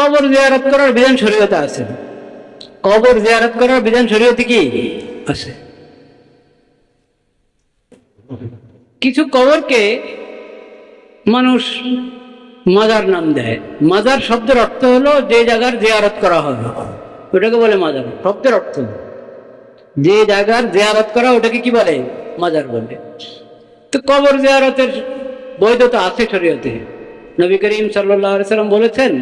কবর জিয়ারত করার বিধান শরীয়তে আছে। কবর জিয়ারত করার বিধান শরীয়তে কি? আছে। কিছু কবরকে মানুষ মাজার নাম দেয়। মাজার শব্দের অর্থ হলো যে জায়গার জিয়ারত করা হবে ওটাকে বলে মাজার। শব্দের অর্থ যে জায়গার জিয়ারত করা, ওটাকে কি বলে? মাজার বলে। তো কবর জিয়ারতের বৈধতা আছে শরীয়তে। নবী করিম সাল্লাহ সাল্লাম বলেছেন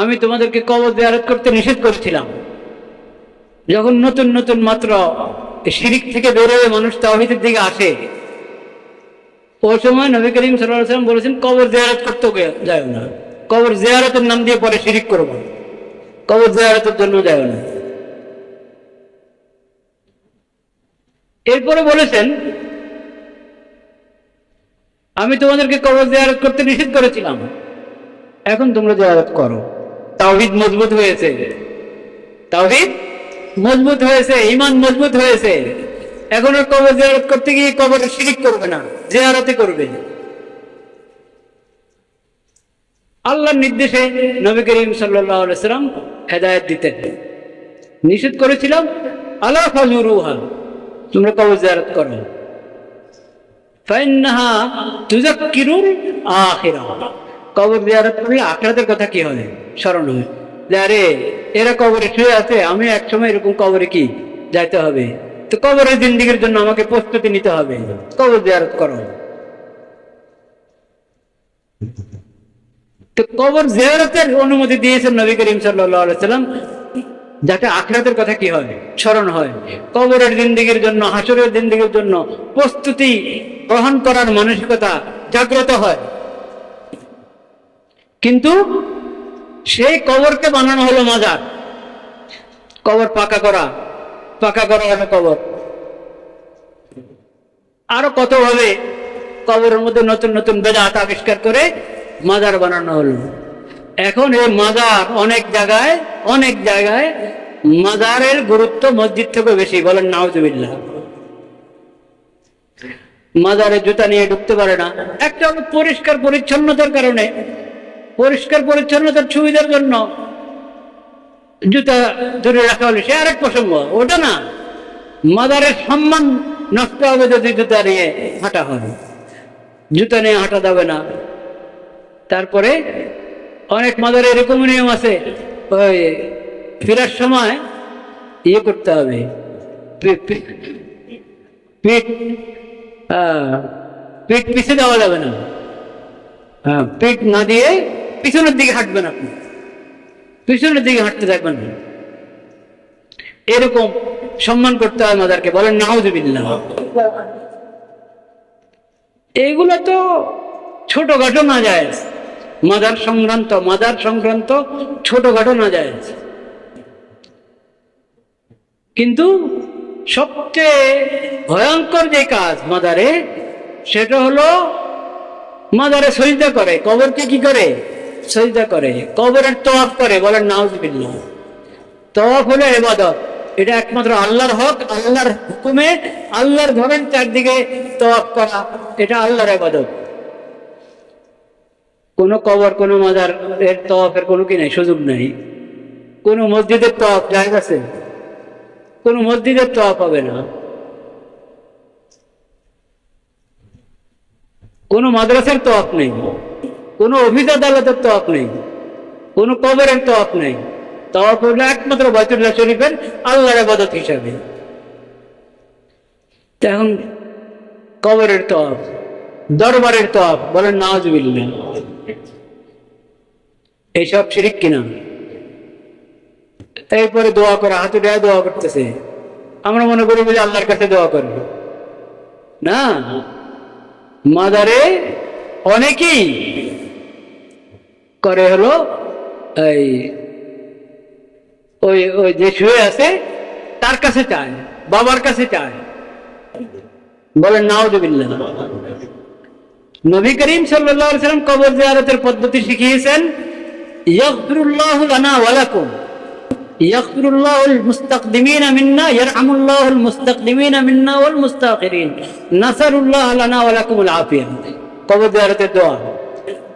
আমি তোমাদেরকে কবর জিয়ারত করতে নিষেধ করেছিলাম। যখন নতুন নতুন মাত্র শিরিক থেকে বেরোয় মানুষ তাহিদের দিকে আসে ওই সময় নবী করিম সাল্লাম বলেছেন, কবর জিয়ারত করতে যায় না। কবর জিয়ারতের নাম দিয়ে পরে শিরিক করব। কবর জিয়ারতের জন্য যায় না। এরপরে বলেছেন, আমি তোমাদেরকে কবর জিয়ারত করতে নিষেধ করেছিলাম। এখন তোমরা জিয়ারত করো। তাওহিদ মজবুত হয়েছে। তাওহিদ মজবুত হয়েছে ইমান মজবুত হয়েছে। এখন আর কবর জিয়ারত করতে গিয়ে কবরে শিরিক করবে না জিয়ারতে করবে। আল্লাহর নির্দেশে নবী করিম সাল্লাম হেদায়ত দিতেন। নিষেধ করেছিলাম আল্লাহ ফাজুরুহা তোমরা কবর জিয়ারত করো। ফাইন্নাহা তুজাক্কিরুল আখিরা কবর জিয়ারত করলে আখরাতের কথা কি হয় স্মরণ হয় যে আরে, এরা কবরে শুয়ে আছে, আমি এক সময় এরকম কবরে কি যাইতে হবে? তো কবরের জিন্দিগির জন্য আমাকে প্রস্তুতি নিতে হবে। কবর জিয়ারত করো। তো কবর জিয়ারতের অনুমতি দিয়েছেন নবী করিম সাল্লাম, যাতে আখরাতের কথা কি হয়? স্মরণ হয়। কবরের জিন্দিগির জন্য, হাসরের জিন্দিগির জন্য প্রস্তুতি গ্রহণ করার মানসিকতা জাগ্রত হয়। কিন্তু সেই কবরকে বানানো হলো মাজার। কবর পাকা করা। পাকা করা হলো কবর। আরও কত ভাবে কবরের মধ্যে নতুন নতুন বেদাত আবিষ্কার করে মাজার বানানো হলো। এখন এই মাজার অনেক জায়গায় অনেক জায়গায় মাজারের গুরুত্ব মসজিদ থেকে বেশি। বলেন, নাউজুবিল্লাহ। মাজারে জুতা নিয়ে ঢুকতে পারে না। একটা পরিষ্কার, পরিচ্ছন্নতার কারণে পরিষ্কার পরিচ্ছন্নতার সুবিধার জন্য জুতা ধরে রাখা হলো। সে আরেক প্রসঙ্গ, ওটা না, মাদারের সম্মান নষ্ট হবে যদি জুতা নিয়ে হাঁটা হয়। জুতা নিয়ে হাঁটা যাবে না। তারপরে অনেক মাদারে এরকম নিয়ম আছে, ওই ফেরার সময় ইয়ে করতে হবে। পিঠ পিঠ পিছে দেওয়া যাবে না। হ্যাঁ পিঠ না দিয়ে পিছনের দিকে হাঁটবেন আপনি। পিছনের দিকে হাঁটতে থাকবেন এরকম সম্মান করতে হয় মাদারকে, বলেন, নাউজুবিল্লাহ। এইগুলো তো ছোটখাটো না যায়। মাদার সংক্রান্ত মাদার সংক্রান্ত ছোটখাটো না যায়। কিন্তু সবচেয়ে ভয়ঙ্কর যে কাজ মাদারে, সেটা হলো মাদারে সজিদা করে। কবরকে কি করে? সজিদা করে কবরের তওয়াফ করে, বলেন নাউজবিল্লাহ। তওয়াফ হলো এবাদত এটা একমাত্র আল্লাহর হক, আল্লাহর হুকুমে, আল্লাহর ধরেন চারদিকে তওয়াফ করা, এটা আল্লাহর এবাদত কোন কবর, কোন মাজার, এর তওয়াফের কোনো কি নাই, সুযোগ নেই। কোন মসজিদের তওয়াফ জায়গা আছে? কোন মসজিদের তওয়াফ হবে না। কোন মাদ্রাসার তওয়াফ নেই। কোন অফিস আদালতের তওয়াফ নেই, কোন কবরের তওয়াফ নেই। তওয়াফ হলো একমাত্র বাইতুল্লাহ শরীফের আল্লাহর ইবাদত হিসাবে। তা এখন কবরের তওয়াফ দরবারের তওয়াফ বলেন নাওজবিল্লাহ এইসব শিরিক কিনা? এরপরে দোয়া করা, হাতে দেয়া দোয়া করতেছে। আমরা মনে করি যে আল্লাহর কাছে দোয়া করব না, মাদারে অনেকেই করে হলো এই, ওই ওই যে শুয়ে আছে, তার কাছে চায় বাবার কাছে চায় বলেন, নাউজুবিল্লাহ। নবী করিম সাল্লাম কবর জিয়ারতের পদ্ধতি শিখিয়েছেন, ইয়াগফিরুল্লাহু লানা ওয়া লাকুম। ইয়াগফিরুল্লাহুল মুস্তাকদিমিনা মিন্না, ইয়ারহামুল্লাহুল মুস্তাকদিমিনা মিন্না ওয়াল মুস্তাখিরিন নাসারুল্লাহ লানা ওয়া লাকুমুল আফিয়া। কবর জিয়ারতের দোয়া।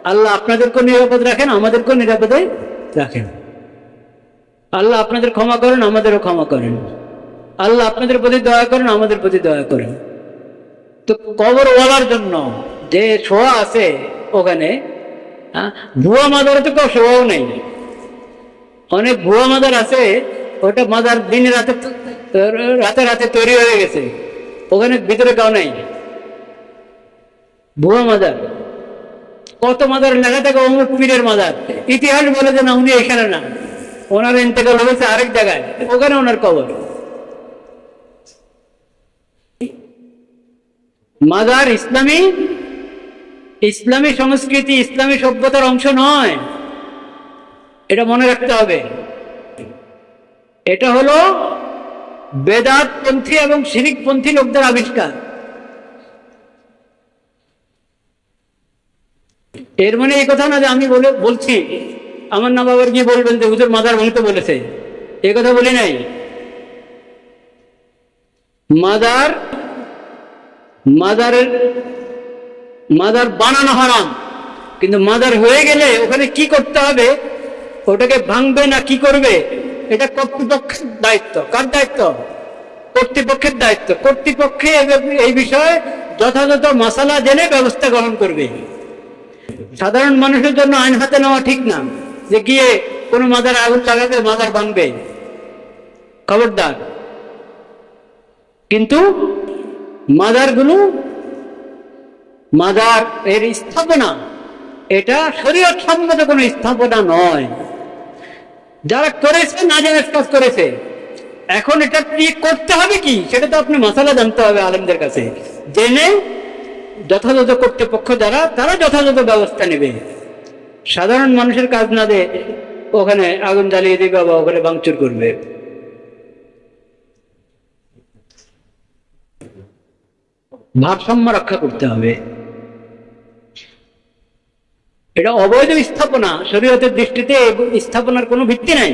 আল্লাহ আপনাদেরকেও নিরাপদ রাখেন, আমাদেরকেও নিরাপদে রাখেন। আল্লাহ আপনাদের ক্ষমা করেন, আমাদেরও ক্ষমা করেন। আল্লাহ আপনাদের প্রতি দয়া করেন, আমাদের প্রতি দয়া করেন। তো কবর কবরওয়ালার জন্য যে শোয়া আছে ওখানে ভুয়া মাদারে তো কেউ শোয়াও নেই। অনেক ভুয়া মাদার আছে, ওটা মাদার দিনে রাতে রাতে রাতে তৈরি হয়ে গেছে। ওখানে ভিতরে কেউ নেই। ভুয়া মাদার। কত মাদার লেখা থাকে অমুক পীরের মাদার। ইতিহাস বলে যে না, উনি এখানে না। ওনার ইন্তেকাল হয়েছে আরেক জায়গায়। ওখানে ওনার কবর। মাদার ইসলামী ইসলামী সংস্কৃতি, ইসলামী সভ্যতার অংশ নয়। এটা মনে রাখতে হবে। এটা হলো বেদাতপন্থী এবং শিরিকপন্থী লোকদের আবিষ্কার। এর মানে এই কথা না যে আমি বলে বলছি। আমার না বাবার গিয়ে বলবেন যে হুজুর মাদার ভাঙতে বলেছে। এ কথা বলি নাই। মাদার মাদারের মাদার বানানো হারাম। কিন্তু মাদার হয়ে গেলে ওখানে কি করতে হবে? ওটাকে ভাঙবে না কি করবে? এটা কর্তৃপক্ষের দায়িত্ব। কার দায়িত্ব? কর্তৃপক্ষের দায়িত্ব। কর্তৃপক্ষে এই বিষয়ে যথাযথ মশালা জেনে ব্যবস্থা গ্রহণ করবে। সাধারণ মানুষের জন্য আইন হাতে নেওয়া ঠিক না, যে গিয়ে কোনো মাদার আগুন লাগাবে মাদার ভাঙবে খবরদার। কিন্তু মাদারগুলো মাদার এর স্থাপনা, এটা শরীয়ত সম্মত কোনো স্থাপনা নয়। যারা করেছে না জানার কাজ করেছে। এখন এটা করতে হবে কি? সেটা তো আপনি মশালা জানতে হবে আলেমদের কাছে। জেনে যথাযথ কর্তৃপক্ষ যারা, তারা যথাযথ ব্যবস্থা নেবে। সাধারণ মানুষের কাজ না দে ওখানে আগুন জ্বালিয়ে দিবে বা ওখানে ভাঙচুর করবে। ভারসাম্য রক্ষা করতে হবে। এটা অবৈধ স্থাপনা, শরীয়তের দৃষ্টিতে স্থাপনার কোনো ভিত্তি নাই।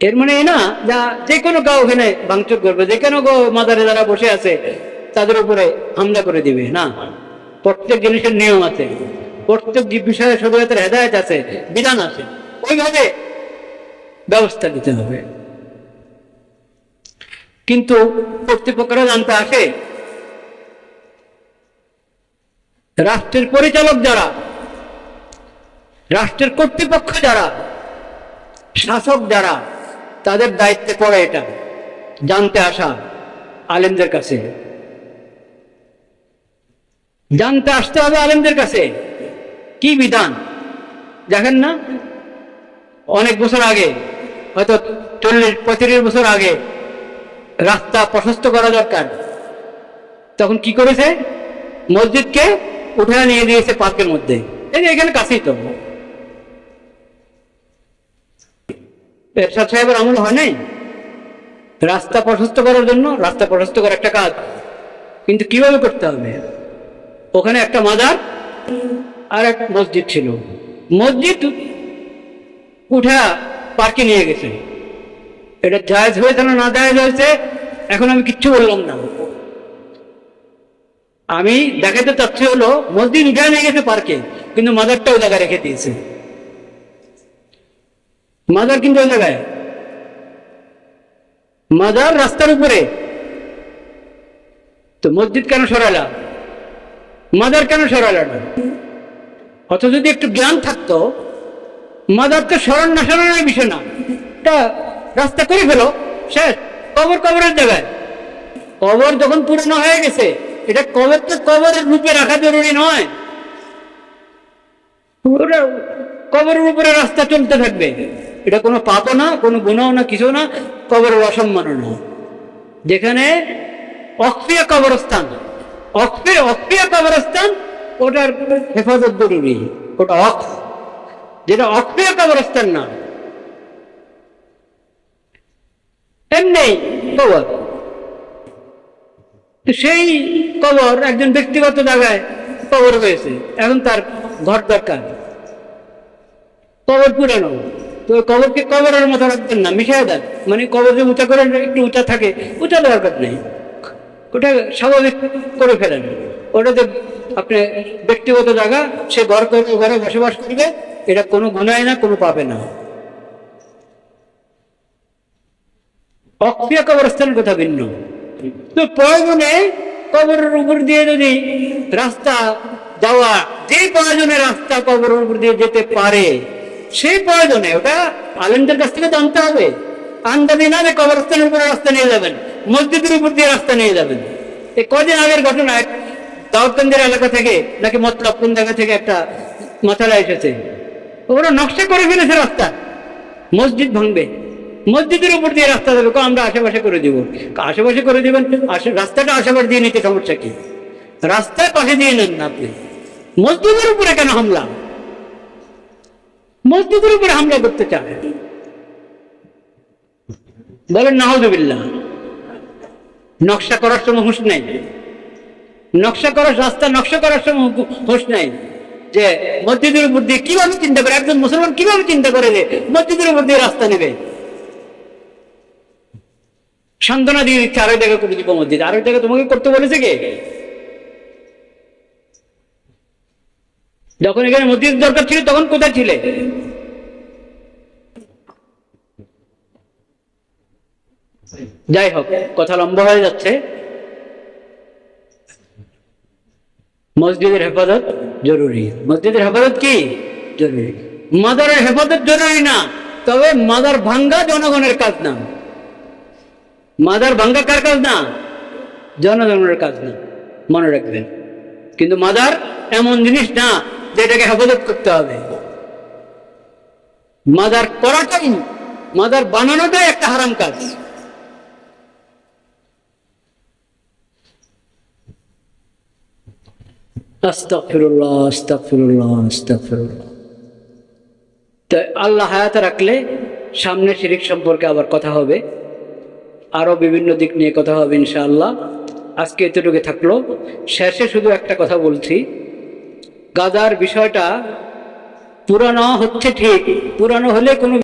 এর মানে না, যা যে কোনো গাও ওখানে ভাঙচুর করবে যে কোনো গো মাদারে যারা বসে আছে তাদের উপরে হামলা করে দিবে, না? প্রত্যেক জিনিসের নিয়ম আছে। প্রত্যেক বিষয়ে শরীয়তের হেদায়ত আছে, বিধান আছে, ওইভাবে ব্যবস্থা দিতে হবে। কিন্তু কর্তৃপক্ষরা জানতে আসে, রাষ্ট্রের পরিচালক যারা, রাষ্ট্রের কর্তৃপক্ষ যারা, শাসক যারা, তাদের দায়িত্বে পড়ে এটা, জানতে আসা আলেমদের কাছে। জানতে আসতে হবে আলেমদের কাছে। কি বিধান? দেখেন না? অনেক বছর আগে, হয়তো চল্লিশ, পঁয়ত্রিশ বছর আগে রাস্তা প্রশস্ত করা দরকার। তখন কি করেছে? মসজিদকে উঠে নিয়ে দিয়েছে পার্কের মধ্যে। এই যে এখানে কাছেই তো। এরশাদ সাহেবের আমল হয় নাই? রাস্তা প্রশস্ত করার জন্য, রাস্তা প্রশস্ত করার একটা কাজ। কিন্তু কীভাবে করতে হবে? ওখানে একটা মাজার আর এক মসজিদ ছিল। মসজিদ উঠা পার্কে নিয়ে গেছে। এটা জায়জ হয়েছে না না জায়জ হয়েছে, এখন আমি কিচ্ছু বললাম না। আমি দেখাতে চাচ্ছি হলো, মসজিদ উঠে নিয়ে গেছে পার্কে, কিন্তু মাদারটা ওই জায়গায় রেখে দিয়েছে। মাদার কিন্তু ওই জায়গায়। মাদার রাস্তার উপরে। তো মসজিদ কেন সরালা মাদার কেন সরালা না? অত যদি একটু জ্ঞান থাকতো মাদার তো স্মরণ না স্মরণের বিষয় না। তা রাস্তা করে ফেলো। শেষ। কবর কবরের জায়গায়। কবর যখন পুরনো হয়ে গেছে, এটা কবর তো কবরের রূপে রাখা জরুরি নয়। কবরের উপরে রাস্তা চলতে থাকবে। এটা কোনো পাপও না, কোনো গুণও না কিছু না, কবরের অসম্মাননা যেখানে অক্রিয় কবরস্থান। অক্রিয় অক্রিয় কবরস্থান, ওটার হেফাজত জরুরি। ওটা অক যেটা অক্রিয় কবরস্থান না। এমনি কবর। সেই কবর একজন ব্যক্তিগত জায়গায় কবর হয়েছে। এখন তার ঘর দরকার। কবর পুরানো। তো কবরকে কবরের মতো রাখবেন না, মিশিয়ে দেন। মানে কবর যে উঁচা করে একটু উঁচা থাকে, উঁচা দরকার নেই। ওটা স্বাভাবিক করে ফেলেন। ওটাতে আপনি ব্যক্তিগত জায়গা, সে ঘর করে, ঘরে বসবাস করবে, এটা কোনো গুণায় না, কোনো পাবে না। অক্রিয় কবরস্থানের কথা ভিন্ন। তো প্রয়োজনে কবরের উপর দিয়ে যদি রাস্তা যাওয়া, যে প্রয়োজনে রাস্তা কবরের উপর দিয়ে যেতে পারে সেই প্রয়োজনে ওটা আলেমদের কাছ থেকে জানতে হবে। আন্দাজি না কবরস্থানের উপরে রাস্তা নিয়ে যাবেন। মসজিদের উপর দিয়ে রাস্তা নিয়ে যাবেন। এই কদিন আগের ঘটনা দাউদগঞ্জের এলাকা থেকে নাকি মতলব কোন জায়গা থেকে একটা মাথালা এসেছে। ওরা নকশা করে ফেলেছে রাস্তা। মসজিদ ভাঙবে। মসজিদের উপর দিয়ে রাস্তা দেবে। আমরা আশেপাশে করে দিব। আশেপাশে করে দিবেন রাস্তাটা আশেপাশে দিয়ে নিতে সমস্যা কি? রাস্তার পাশে দিয়ে নেন না আপনি। মসজিদের উপরে কেন হামলা? মসজিদের উপরে হামলা করতে চায় বলেন নাহজুবিল্লাহ নকশা করার সময় হুঁশ নেই। নকশা করার রাস্তা, নকশা করার সময় হুঁশ নেই। যে মসজিদের উপর দিয়ে কীভাবে চিন্তা করে, একজন মুসলমান কীভাবে চিন্তা করে যে মসজিদের উপর দিয়ে রাস্তা নেবে? সান্ত্বনা দিয়ে দিচ্ছে আরও জায়গায় করে দিব মসজিদ। আরও জায়গায় তোমাকে করতে বলেছে কে? যখন এখানে মসজিদ দরকার ছিল তখন কোথায় ছিলে? যাই হোক কথা লম্বা হয়ে যাচ্ছে। মসজিদের হেফাজত জরুরি। মসজিদের হেফাজত কি? জরুরি। মাদারের হেফাজত জরুরি না তবে মাদার ভাঙ্গা জনগণের কাজ না। মাদার ভাঙ্গা কার কাজ না? জনগণের কাজ না মনে রাখবেন। কিন্তু মাদার এমন জিনিস না যেটাকে হেফাজত করতে হবে। মাদার করাটাই মাদার বানানোটাই একটা হারাম কাজ। আস্তাগফিরুল্লাহ আস্তাগফিরুল্লাহ আস্তাগফিরুল্লাহ। তো আল্লাহ হায়াতে রাখলে সামনে শিরিক সম্পর্কে আবার কথা হবে। আরও বিভিন্ন দিক নিয়ে কথা হবে ইনশাআল্লাহ। আজকে এতটুকু থাকল। শেষে শুধু একটা কথা বলছি। গাদার বিষয়টা পুরানো হচ্ছে ঠিক, পুরানো হলে কোনো